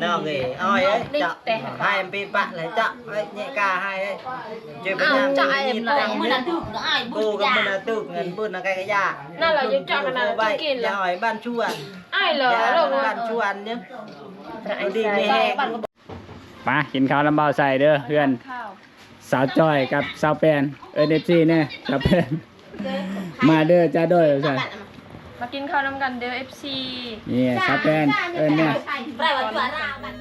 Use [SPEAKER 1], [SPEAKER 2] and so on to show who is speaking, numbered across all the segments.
[SPEAKER 1] nó kì ôi ấy chợ hai em bị bạn lấy chợ ấy nhẹ ca hai ấy chơi bên
[SPEAKER 2] Ao
[SPEAKER 1] nam
[SPEAKER 2] chợ
[SPEAKER 1] đi
[SPEAKER 2] em
[SPEAKER 1] nhìn
[SPEAKER 2] là
[SPEAKER 1] tay
[SPEAKER 2] mưa
[SPEAKER 1] nhé.
[SPEAKER 2] là được nó ai
[SPEAKER 1] cô
[SPEAKER 2] bự
[SPEAKER 1] cái bên
[SPEAKER 2] già
[SPEAKER 1] là tự ngân bên là cái cái già
[SPEAKER 3] Nào là dùng chợ cái nào là
[SPEAKER 1] vậy
[SPEAKER 3] chưa kịp là-
[SPEAKER 1] nhà hỏi ban chu ăn
[SPEAKER 3] ไอ้เหรอ
[SPEAKER 1] nhà
[SPEAKER 3] เรา
[SPEAKER 1] ban chu ăn nhé
[SPEAKER 3] ไอ้
[SPEAKER 1] đi
[SPEAKER 3] ใส่
[SPEAKER 1] đi
[SPEAKER 2] ใส่
[SPEAKER 1] hè
[SPEAKER 2] บัตร
[SPEAKER 4] มากินข้าวลำเบาใส่เด้อเพื่อน
[SPEAKER 3] ข้าว
[SPEAKER 4] สาวจอยกับสาวแปนเอ็นเอฟซีเนี่ยสาวแปนมาเด้อจ้าด้วยใส่
[SPEAKER 3] มากินข้าวน้ำกันเด้อ FC
[SPEAKER 4] นี่สาวแปนเอิ้นเนี่ย
[SPEAKER 2] ไปวันตัวหน้ามัน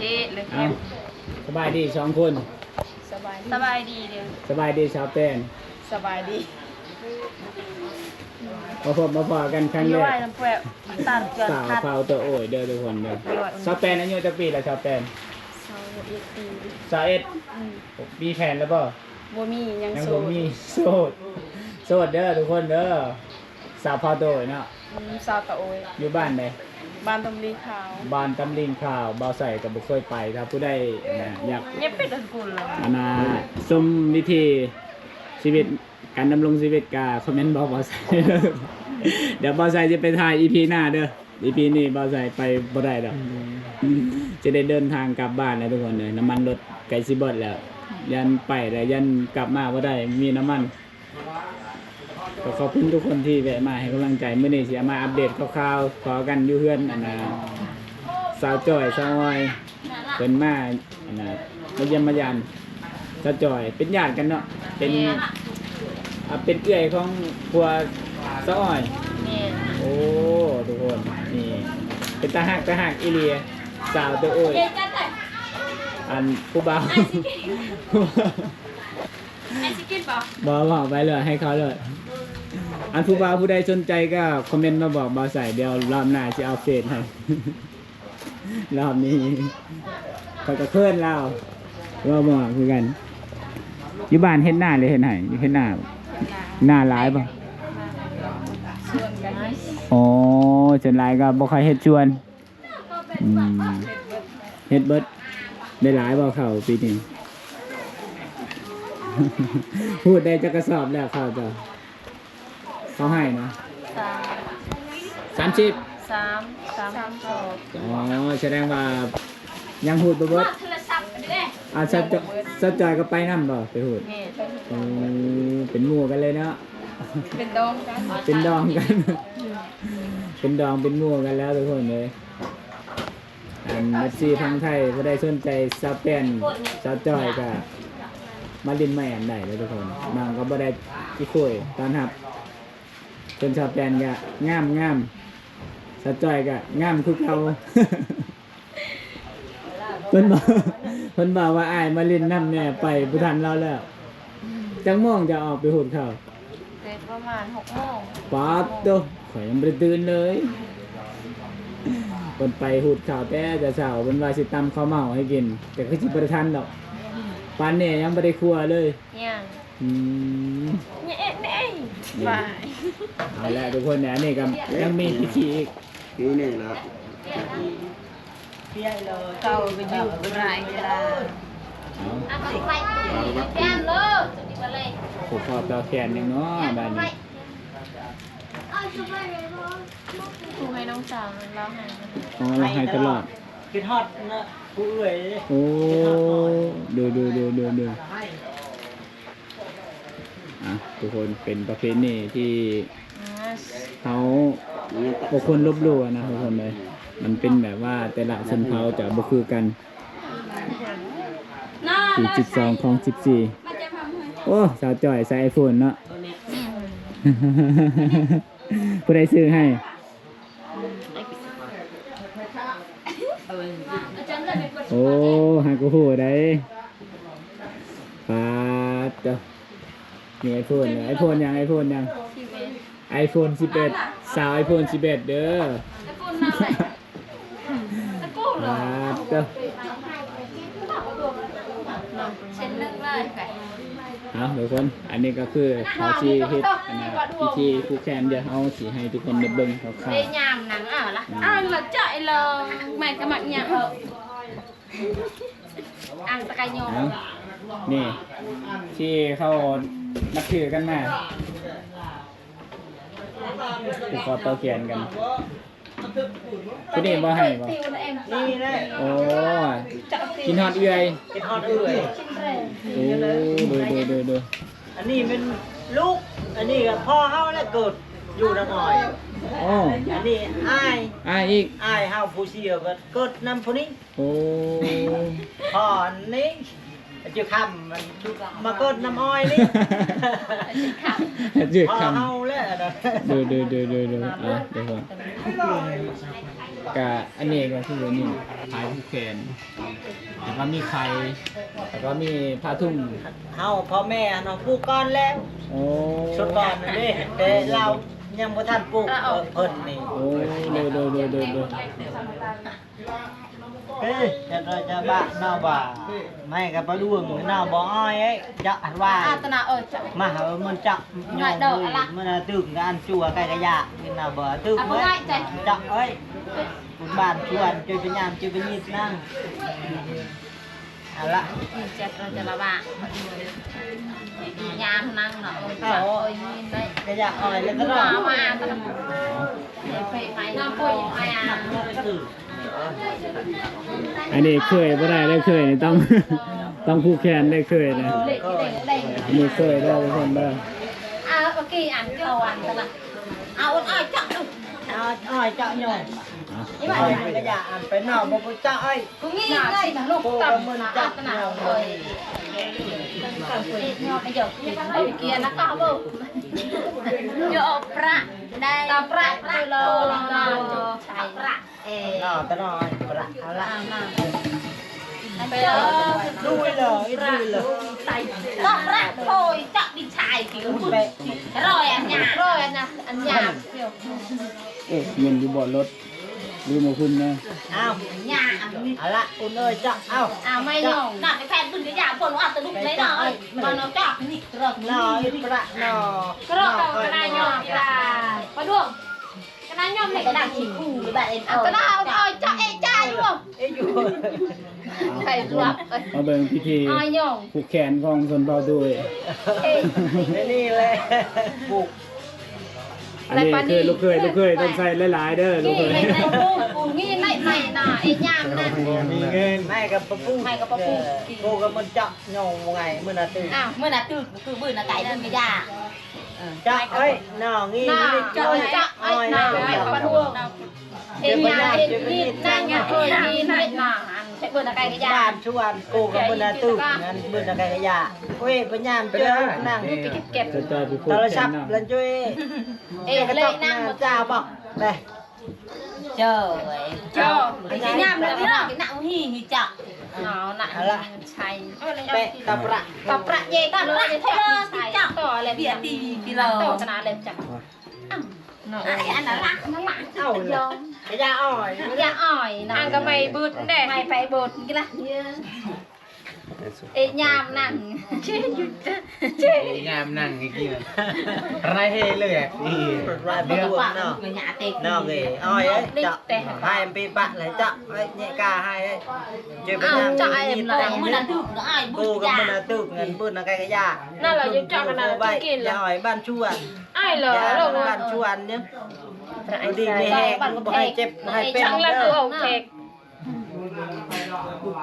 [SPEAKER 3] เจ๊เลย
[SPEAKER 4] เอาสบายดีสองคน
[SPEAKER 3] สบายสบายดีเด้อ
[SPEAKER 4] สบายดีสาวแปน
[SPEAKER 3] สบายดี
[SPEAKER 4] มาพบมาพอกันครั้ง
[SPEAKER 3] ย้
[SPEAKER 4] แร
[SPEAKER 3] อย
[SPEAKER 4] ก
[SPEAKER 3] น้ำแปะตันเกิน
[SPEAKER 4] สาว
[SPEAKER 3] พัด
[SPEAKER 4] เผาตัวโอ้ยเด้อทุกคนเด้อสาวแปนอายุจะปีละสาวแปน
[SPEAKER 3] เสาร์เอ็ดปี
[SPEAKER 4] สาวเอ็ด
[SPEAKER 3] อืม
[SPEAKER 4] มีแผนแล้วป่ะ
[SPEAKER 3] บ่มียัง
[SPEAKER 4] ยัง
[SPEAKER 3] โส
[SPEAKER 4] บ่
[SPEAKER 3] ด
[SPEAKER 4] มีโสดโสดเด้อทุกคนเด้อสาวเผาตัวเนาะ
[SPEAKER 3] อืมสาวตะโอย
[SPEAKER 4] อยู่บ้านไหน
[SPEAKER 3] บ้านตำลีขาว
[SPEAKER 4] บ้านตำลิงข่าวเบาใส่กับบุเคยไปถ้าผู้ใดนะอยาก
[SPEAKER 3] เงียบปิดอันกุลเลย
[SPEAKER 4] อานาชมวิธีชีวิตการดำรงชีวิตกาคอมเมนต์บอกเบาใส่เดี๋ยวเบาใส่จะไปถ่ายอีพีหน้าเด้อ อีพีนี้เบาใส่ไปบ่ได้ดอกจะได้เดินทางกลับบ้านแล้วทุกคนเลยน้ำมันรถไกลสิเบิดแล้ว ยันไปแล้วยันกลับมาบ่ได้มีน้ำมันก็ขอบคุณทุกคนที่แวะมาให้กำลังใจเมื่อนี้สิเอามาอัปเดตคร่าวๆขอกันอยู่เพื่อนอันนะสาวจอยสาวออยเป็นมาอันนะมาเยี่ยมมายามสาวจอยเป็นญาติกันเนาะเป็นอะเป็นเอื้อยของพัวสาวออย
[SPEAKER 3] แม่
[SPEAKER 4] โอ้ ทุกคนนี่เป็นตาหักตาหักอีเลียสาวตัวโอ้ยอันผู้บ่าว
[SPEAKER 3] ไอ้สิกินป่ะ
[SPEAKER 4] บอกบอกไปเลยให้เขาเลยอันผู้บ่าวผู้ใดสนใจก็คอมเมนต์มาบอกบาวใส่เดี๋ยวรอบหน้าจะเอาเฟซให้รอบนี้เขาจะเคลื่อนเราว่าบอกคือกันอยู่บ้านเห็นหน้าเลยเห็นไหนอยู่เห็นหน้า หน้าร้ายป่ะ
[SPEAKER 3] ชวนกันไหม
[SPEAKER 4] อ๋อ จนร้ายก็บ่ค่อยเฮ็ดชวนอืมเฮ็ดเบิดได้หลายบ่เขาปีนี้ พูดได้จะกระสอบแล้วเขาจะเขาให้นะ
[SPEAKER 3] สาม
[SPEAKER 4] สามสิบ
[SPEAKER 3] สามสามสามสอง
[SPEAKER 4] อ๋อแสดงว่ายังพูดบ่เบิด
[SPEAKER 2] โทรศัพท์ไปเลย
[SPEAKER 4] อ่าสัจจะสัจจอยก็ไปนำบ่ไปพูด
[SPEAKER 3] แม่
[SPEAKER 4] โอ้เป็นหมู่กันเลยเนาะ
[SPEAKER 3] เป็นดองกัน
[SPEAKER 4] เป็นดองกัน เป็นดองเป็นมู่กันแล้วทุกคนเลยอันนัดซีทางไทยก็ได้สนใจซาเปนซาจอยก็มาลินไม่อันใดเลยทุกคนน้องก็บ่ได้ที่คุยตอนหับจนซาเปนก็งามงามซาจอยก็งามคือเขาเพิ่นบอกเพิ่นบอกว่าอ้ายมาลินน้ำเนี่ยไปบุทันเราแล้วจังม่วงจะออกไปหุดเขา
[SPEAKER 3] เสร็จ ประมาณหกโมง
[SPEAKER 4] ป๊าดโตข่อยยังบ่ได้ตื่นเลยเพิ่นไปหุดข้าวแต่จะเช้าเพิ่นว่าสิตำข้าวเมาให้กิน แต่คือสิบ่ได้ทันดอกปานนี้ยังบ่ได้ครัวเลย
[SPEAKER 3] ยัง
[SPEAKER 4] อืม
[SPEAKER 3] เนี่ยเอ๊ะเอ๊ะบาย
[SPEAKER 4] เอาละทุกคนเนี่ยอันนี่ก็ยังมีพิธีอีก
[SPEAKER 1] cái này là
[SPEAKER 3] เก่าไปอยู่ไปไรเวลา
[SPEAKER 4] เอา
[SPEAKER 2] ไปไปแก้มเลยจุดนี้ไปเลย
[SPEAKER 4] ผูกคอต่อแขนยังเนาะบ้านนี้
[SPEAKER 3] ครูให้น้องสาวเล่าให้
[SPEAKER 4] อ๋อเราให้ตลอด
[SPEAKER 1] cái hot nó phụ người
[SPEAKER 4] โอ้ดูดูดูดูดูอะทุกคนเป็นประเพณีที่เขาบุคคลลบลู่นะทุกคนเลย มันเป็นแบบว่าแต่ละชนเผ่าจะบุคือกัน สี่สิบสองของสิบสี่โอ้สาวจ่อยใส่ไอโฟนเนาะผู้ใดซื้อให้โอ้หากูหูได้ปาดเจ้ามีไอโฟนไอโฟนยังไอโฟนยังไอโฟนสิบเอ็ดสาวไอโฟนสิบเอ็ดเด้อปาดเจ้า
[SPEAKER 2] เช่นนึง เลยไก่
[SPEAKER 4] เอาทุกคน อันนี้ก็คือเขาชีเฮ็ดอันนะพิธีผูกแขนเดี๋ยวเอาสีให้ทุกคนได้เบิ่งคร่าว
[SPEAKER 2] ได้ยามหนังอะล่ะ
[SPEAKER 3] อ่านละใจเลยแม่ก็มักเนี่ย
[SPEAKER 2] อ่างตะไคร้โยม
[SPEAKER 4] เอานี่ ที่เขานับถือกันมาผูกคอต่อแขนกัน ผู้นี้บ่ให้บ่
[SPEAKER 2] tiêu là em
[SPEAKER 1] นี่แหละ
[SPEAKER 4] โอ้กินฮอดเอื้อย
[SPEAKER 1] กินฮอดเอื้อย
[SPEAKER 4] โอ้ดูดูดูดู
[SPEAKER 1] อันนี้เป็นลูก อันนี้ก็พ่อเฮาแล้วเกิดอยู่นำอ้อย
[SPEAKER 4] โอ้
[SPEAKER 1] อันนี้อ้าย
[SPEAKER 4] อ่าอีก
[SPEAKER 1] อ้ายเฮาผู้เสียก็เกิดนำผู้นี้
[SPEAKER 4] โอ้
[SPEAKER 1] พ่อนี้ จะคำมันมาเกิดน้ำอ้อยนี่
[SPEAKER 4] จืด
[SPEAKER 1] พ่อ
[SPEAKER 4] คำ
[SPEAKER 1] เฮาแล้วนะ
[SPEAKER 4] ดูดูดูดูดูอะเดี๋ยวก่อนกะอันนี้ก็คือนี่ขายผู้แขนแล้วก็มีไข่แล้วก็มีผ้าทุ่ง
[SPEAKER 1] เฮาพ่อแม่เนาะปลูกก่อนแล้ว
[SPEAKER 4] โอ้
[SPEAKER 1] ชุดก่อนนั่นนี่แต่เรายังบ่ทันปลูกเออเพิ่นนี่
[SPEAKER 4] โอ้ดูดูดูดูดู
[SPEAKER 1] เอ้ย จะเราจะบ้าเนาบ่าไม่กับปลาดวงเนาบ่อ้อยเอ้ยจะอันว่า
[SPEAKER 2] à tao nào ơi chọn
[SPEAKER 1] มาหามันจับยองเลยมันน่ะตึกกันจั่วไก่กะยะนี่น่ะบ่ตึกเว้ยจับเอ้ยคุณบ้านชวนช่วยไปยามช่วยไปยิดนั่งเอาละ
[SPEAKER 2] chặt rồi cho là bạn nhà năng nó ơi chọn ơi nhìn đây
[SPEAKER 1] กะยะอ้อยแล้วก็รอ
[SPEAKER 2] nó mà tao phải phải nó quỳ phải à
[SPEAKER 4] อันนี้เคยบ่ได้เลยเคยนี่ต้อง ต้องผู้แขนได้เคยนะ
[SPEAKER 2] để cái này ở đây
[SPEAKER 4] อันนี้เคยได้ทุกคนเด้อ
[SPEAKER 2] à ok ăn cầu ăn tao là à ôn ai chọn đâu
[SPEAKER 1] เอาอ้อยเจาะยอง
[SPEAKER 4] อะ
[SPEAKER 1] อ้อยกะยะอันไปนอกบ่บ่เจาะอ้อย
[SPEAKER 2] cũng nghĩ đây là lúc tầm là ăn tao nào rồi bây giờ ở kia nó có vô vô pra đây ta pra pra lo lo chạy pra
[SPEAKER 1] นอกตะนอยประเอาละ
[SPEAKER 2] bây giờ
[SPEAKER 1] ดูเลยดูเลย
[SPEAKER 2] to pra thôi chọn đi chạy kiểu
[SPEAKER 1] ไป
[SPEAKER 2] rồi anh nhà rồi anh nhà anh nhà
[SPEAKER 4] เอ๊ะเงินอยู่บ่รถลืมมาคุณนะ
[SPEAKER 1] เอา
[SPEAKER 2] nhà anh
[SPEAKER 1] เอาละอุ่นเอ้ยเจาะเอา
[SPEAKER 2] à mày nhổ nè cái phen đừng cái nhà còn nó ăn từ lúc đấy nào ơi mà nó chọn cái nịt rồi
[SPEAKER 1] นอประนอ
[SPEAKER 2] cái đó cái này nhổ là có được cái này nhổ này cái đằng chỉ cù với bạn em cái đó ơi chọn em trai đúng không
[SPEAKER 1] เอ้ยอยู่
[SPEAKER 2] thầy ruột ơi
[SPEAKER 4] มาเบิ่งพิธี
[SPEAKER 2] ai nhổ
[SPEAKER 4] ผูกแขนของคนเบาด้วย
[SPEAKER 1] นี่นี่เลยปลูก
[SPEAKER 4] อันนี้คือลูกเคยลูกเคยต้องใส่หลายๆเด้อลูกเค
[SPEAKER 2] Nghi
[SPEAKER 4] ย
[SPEAKER 2] này này cô, cô nghi này này nè, ê nham nè.
[SPEAKER 1] มีเงินไม่กับปะปู
[SPEAKER 2] ไม่กับปะปู
[SPEAKER 1] กูกับมันเจาะยองไงมันน่ะตื่น
[SPEAKER 2] À, mới là từ từ bữa là cái đừng cái già.
[SPEAKER 1] เจา จะเอ้ยหน่องี้
[SPEAKER 2] น่จะจะไอ้ห
[SPEAKER 1] น่า
[SPEAKER 2] ไอ้ปลาทูเอ็นยาเอ็นนี่นั่งเอ้ยนี่นั่งห
[SPEAKER 1] นา
[SPEAKER 2] ใช้บอร์ตะไคร้ขยะบ้า
[SPEAKER 1] นชวนกูกับเบอร์นาตู้นั้นเบอร์ตะไคร้ขยะเว้ยพยายามเจอนั่ง
[SPEAKER 4] เก็บเก็
[SPEAKER 1] ทรศัพท์แล้วช่วย
[SPEAKER 2] เอ๊ะเล่นนั่ง
[SPEAKER 1] เจ้าบอกไป
[SPEAKER 2] Trời Cho, cái nham là cái nào cái nặng hì hì chọ. Nó nặng chay.
[SPEAKER 1] เปะตะประ
[SPEAKER 2] Tập rạ dê tập rạ dê thôi thì chọ. Tỏ lên bịa đi thì là tỏ cho nó lên chọ. Nó ăn nó lạ, nó lạ.
[SPEAKER 1] เอ้าเลยกะยาอ้อย
[SPEAKER 2] อย่าอ่อ เอ็ยามนั่งเชื่อหยุดเชื่อยา
[SPEAKER 5] มนั่งกี่นะไรเฮเลยอะอี
[SPEAKER 1] รายเดือนเนาะ
[SPEAKER 2] người nhà tịch
[SPEAKER 1] นอกเลยอ้อยเอ้ยเจาะให้ปีปะเลยเจาะเอ้ย nhẹ ca hai ấy chơi với nhau
[SPEAKER 2] cho
[SPEAKER 1] nhìn
[SPEAKER 2] em
[SPEAKER 1] tay
[SPEAKER 2] là mới
[SPEAKER 1] nữa.
[SPEAKER 2] là được nó ai
[SPEAKER 1] cô
[SPEAKER 2] bút
[SPEAKER 1] có mình
[SPEAKER 2] già
[SPEAKER 1] là tự ngân bữa là cái cái già
[SPEAKER 3] นั่นเราจะเจาะขนาด
[SPEAKER 1] cô
[SPEAKER 3] จะ
[SPEAKER 1] vậy
[SPEAKER 3] กินเหร
[SPEAKER 1] nhà
[SPEAKER 3] อ
[SPEAKER 1] hỏi ban chu ăn
[SPEAKER 3] ไอ้เหรอ
[SPEAKER 1] nhà
[SPEAKER 3] เรา
[SPEAKER 1] ban chu ăn nhé đi nghe hè cũng có hai chép hai
[SPEAKER 3] ช่าง
[SPEAKER 1] pet
[SPEAKER 3] ละตัวออกแ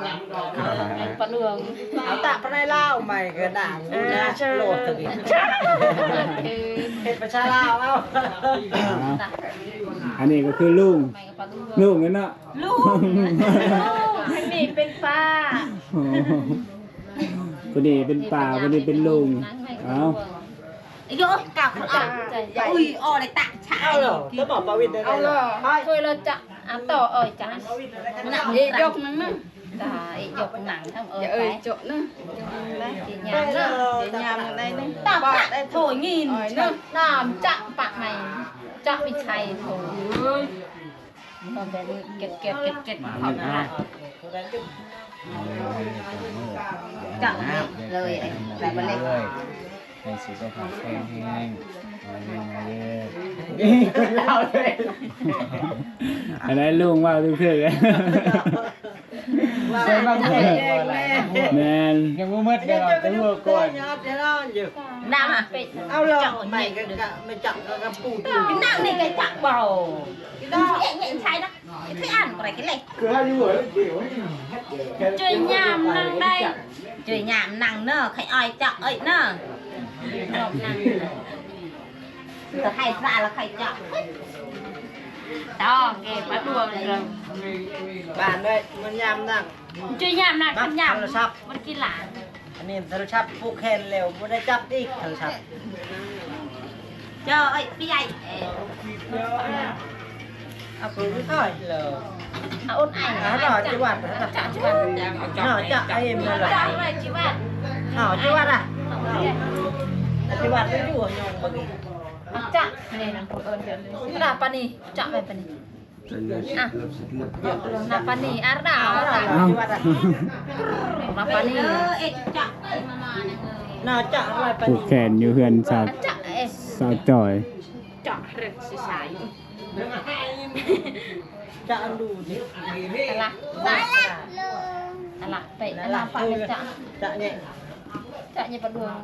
[SPEAKER 3] ขก
[SPEAKER 2] ปะเรือง
[SPEAKER 1] áo tạ cái này lao mày cái đảng nha lột thực hiện
[SPEAKER 2] คือ
[SPEAKER 1] hết phải xa lao không
[SPEAKER 4] อันนี้ก็คือลุง
[SPEAKER 2] ไม่กับปะเรือง
[SPEAKER 4] ลุงนั่นเนาะ
[SPEAKER 2] ลูก
[SPEAKER 3] อันนี้เป็นป้า
[SPEAKER 4] โอ้คนนี้เป็นป่าคนนี้เป็นลุงเอ้า
[SPEAKER 2] ไอ้โยกลับคนอะอุ้ยอ๋อเลยตักชาย
[SPEAKER 1] ao rồi tôi bỏ bao vịt đây
[SPEAKER 3] เอา
[SPEAKER 1] này
[SPEAKER 3] เหรอ
[SPEAKER 1] thôi
[SPEAKER 2] เคยเราจะอะต่อเอ่ยจ้ะ
[SPEAKER 3] หนังเยยกนั่งนะ
[SPEAKER 2] จ้ะไอ้ยกหนังทั้ง เอ่ย
[SPEAKER 3] อย่า
[SPEAKER 2] ไป
[SPEAKER 3] เอ่ยโจนะ
[SPEAKER 2] chị
[SPEAKER 3] Đây
[SPEAKER 2] nhà
[SPEAKER 3] nè,
[SPEAKER 2] nữa
[SPEAKER 3] chị nhà một đây nè.
[SPEAKER 2] tập
[SPEAKER 3] Bỏ
[SPEAKER 2] lại
[SPEAKER 3] đây
[SPEAKER 2] thổi nghìn
[SPEAKER 3] Rồi nè.
[SPEAKER 2] làm chậm bạn mày chậm bị chày thổi còn cái kẹt kẹt kẹt kẹt học lại chậm đi lời ấy lại bên đây
[SPEAKER 4] ให้สุขภา พแข็งแรงมาเรื่อยมาเรื่อยนี่คนเล่าเลยอันนั้นลุงว่าทุกเพื่อนเลย
[SPEAKER 1] ว่าเป็นบางคนเองแม่
[SPEAKER 4] แมน
[SPEAKER 5] ยังบ่หมดเลยแต่หัวก่อน
[SPEAKER 1] ยอดเดี๋ยวเราอยู่
[SPEAKER 2] น้ำอะเป็ด
[SPEAKER 1] เอาลงไม่ก็ไม่จับก็ปูด
[SPEAKER 2] น้ำนี่ก็จักเบาเอ็งเอ็งใช้นะที่อ่านอะไรกันเลย
[SPEAKER 5] คือให้อยู่เดี๋ยว
[SPEAKER 2] chơi nhàm năng đây chơi nhàm năng nơ khai oi chợ ấy nơ Ngọc năng Tớ khai ra là khai chợ đó nghe bắt đùa rồi
[SPEAKER 1] บ้านด้วยมันยำนัก
[SPEAKER 2] chơi nhàm năng
[SPEAKER 1] บัก
[SPEAKER 2] con
[SPEAKER 1] โท
[SPEAKER 2] nhàm
[SPEAKER 1] รศัพท์
[SPEAKER 2] มันกินหลาน
[SPEAKER 1] อันนี้โทรศัพท์ผูกแขนเร็วไม่ได้จับอีกโทรศัพท์
[SPEAKER 2] เจอไอ้พี่ใหญ่
[SPEAKER 1] เอาปืนก็เลย
[SPEAKER 2] เอา อ้นไอ้
[SPEAKER 1] เอาหน่อยจังหวัดนะ
[SPEAKER 2] จัดจังหวัด
[SPEAKER 1] หน่อยจะไอ้เอ็มเลยเหรอ
[SPEAKER 2] จังหวัดจังหวัด
[SPEAKER 1] หน่อยจังหวัดอะจังหวัดไม่อยู่ยงบางที
[SPEAKER 2] จักนี่นะเอิญเดี๋ยวนี้นาปานีจักไปปานีอะนาปานีอาร์ดา
[SPEAKER 1] เอา
[SPEAKER 2] อาร์
[SPEAKER 1] หน่
[SPEAKER 2] ดา
[SPEAKER 1] อยจังหวัดอะ
[SPEAKER 2] นาปานีเอ็ดจักมามาเนี่ย
[SPEAKER 1] หน่อยจะอะไรไป
[SPEAKER 4] ผูกแขนอยู่เพื่อนสาว
[SPEAKER 2] จักเอ็ด
[SPEAKER 4] สาวจอย
[SPEAKER 2] จักเรื่องสิสาย
[SPEAKER 1] จะดูดิ
[SPEAKER 2] อะไรอะไรเป็ดอะไรปะจัก
[SPEAKER 1] จะเนี่ย
[SPEAKER 2] จักยี่ปะดวง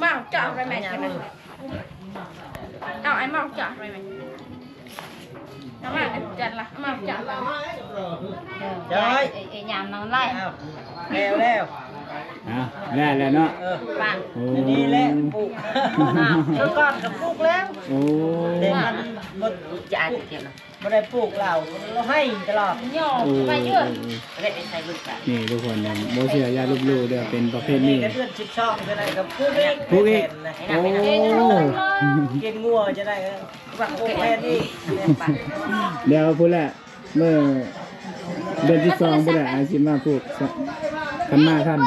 [SPEAKER 3] Mau chọn rồi mẹ cái này. Nào anh mau chọn rồi mẹ. Nó mà em chọn là mau chọn là
[SPEAKER 1] เฮ้ย
[SPEAKER 2] เอ็ยามน้องไล่
[SPEAKER 1] เอาเร็วเร็ ว
[SPEAKER 4] อะได้แล้วเนาะ
[SPEAKER 1] เออ
[SPEAKER 2] บ้าน
[SPEAKER 4] โอ้
[SPEAKER 1] นี่แหละปลูกเมื่อก่อนก็ปลูกแล้ว
[SPEAKER 4] โอ้
[SPEAKER 1] เด็กมันหมด
[SPEAKER 2] จ่ายเก็บนะ
[SPEAKER 1] ไม่ได้ปลูกเราเราให้ตลอด
[SPEAKER 2] ย่อ
[SPEAKER 4] โอ้
[SPEAKER 2] ไปเยอะ
[SPEAKER 4] โอ้
[SPEAKER 2] เด็กใส่ลูกกัน
[SPEAKER 4] นี่ทุกคนเนี่ยโมเสียยาลูกลูเด้อเป็นประเภทนี้
[SPEAKER 1] เพื่อนชิดช่องจะได้กับปลูกอีก
[SPEAKER 4] ปลูกอีกโอ้
[SPEAKER 1] กินงัวจะได้กับปลูกแค่นี้
[SPEAKER 4] เดี๋ยวพูดแหละเมื่อเดือนที่สองพูดแหละอาชิมาพูดคันมาท่าน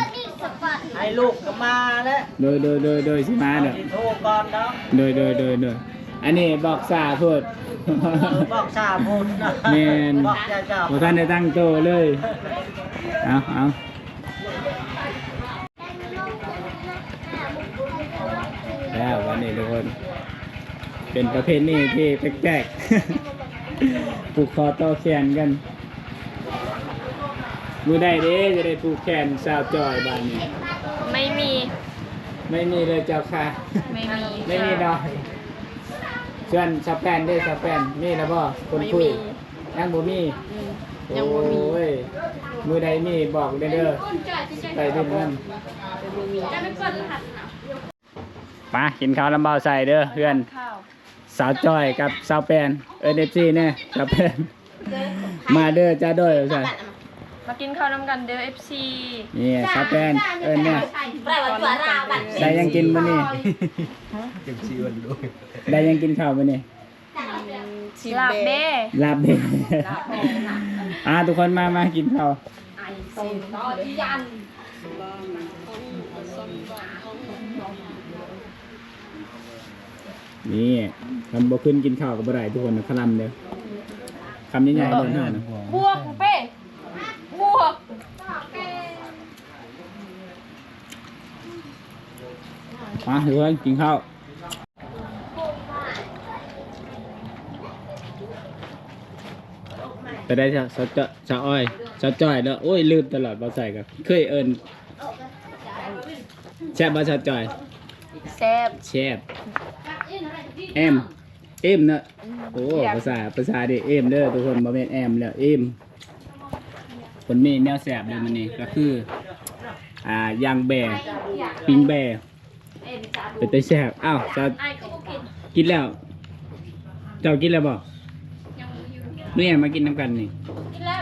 [SPEAKER 1] ให้ลูกก็มาแล้ว
[SPEAKER 4] โดยโดยโดยโดยสิมาเด้อ
[SPEAKER 1] โทรก่อนเนาะ
[SPEAKER 4] โดยโดยโดยโดยอันนี้บอกสาพูด
[SPEAKER 1] บอกชาพูดนะ
[SPEAKER 4] แม่น
[SPEAKER 1] บอกจะจับ
[SPEAKER 4] บ่ท่านได้ตั้งโตเลย เอาเอาแล้ววันนี้ทุกคน เป็นประเภทนี้ที่แปลกๆ ผูกคอต่อแขนกัน มือได้เด้จะได้ผูกแขนสาวจอยบ้านนี้
[SPEAKER 3] ไม่มี
[SPEAKER 4] ไม่มีเลยเจ้าค่ะ
[SPEAKER 3] ไม่มี
[SPEAKER 4] ไม่มีดอกส่วนสแปนได้สแปนมีแล้วบ่คนคุยยังบ่มี
[SPEAKER 3] ยังบ่มี
[SPEAKER 4] โอ้ยมือใดมีบอกเด้อเด้อไปดิ้นมันมากินข้าวลำเบาใส่เด้อเพื่อน
[SPEAKER 3] ข้าว
[SPEAKER 4] สาวจอยกับสาวแปนเอิ้น FC แน่สาวแปนมาเด้อจ้าด้อยใส่
[SPEAKER 3] มากินข้าวน้ำกันเดี๋ยว FC
[SPEAKER 4] นี่สาวแปนเอิ้นเนี่ย
[SPEAKER 2] ไปวันตัวราบัตร
[SPEAKER 4] ได้ยังกินมื้อนี้
[SPEAKER 5] เก็บชีวันด้วย
[SPEAKER 4] ได้ยังกินข้าวมื้อนี้
[SPEAKER 3] ลาบเบ้
[SPEAKER 4] ลาบเด็กอ่าทุกคนมามากินข้าว
[SPEAKER 2] ยัน
[SPEAKER 4] นี่ทำบ่ขึ้นกินข้าวกับบ่ได้ทุกคนนะคลำเด้อคำใหญ่ๆเลยนะ
[SPEAKER 3] บวกเป้บวก
[SPEAKER 4] มาทุกคนกินข้าวไปได้จะสะเจาะสะอ้อยสะจ้อยแล้วโอ้ยลืมตลอดบ่ใส่กับเคยเอิ้นแซ่บบ่สะจ้อย
[SPEAKER 3] แซ่บ
[SPEAKER 4] แซ่บแอมเอ็มเนอะโอ้ภาษาภาษาดิเอ็มเด้อทุกคนบ่แม่นแอมแล้วเอ็ม คนมีแนวแซ่บเลยมันนี่ก็คือ อ่ายางแบร์ปิงแบร์เป็นตัวแซ่บอ้าวจะ
[SPEAKER 3] ไอ้ก็บ่กิน
[SPEAKER 4] กินแล้ว เจ้ากินแล้วบ่เนี่ยมากินน้ำกันนี่
[SPEAKER 3] กินแล้ว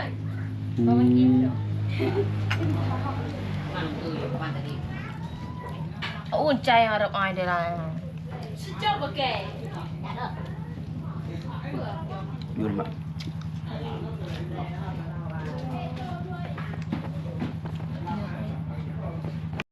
[SPEAKER 4] อืม
[SPEAKER 3] อุ่นใจหาเราอายได้ไรชิจบแก
[SPEAKER 5] ยืนมา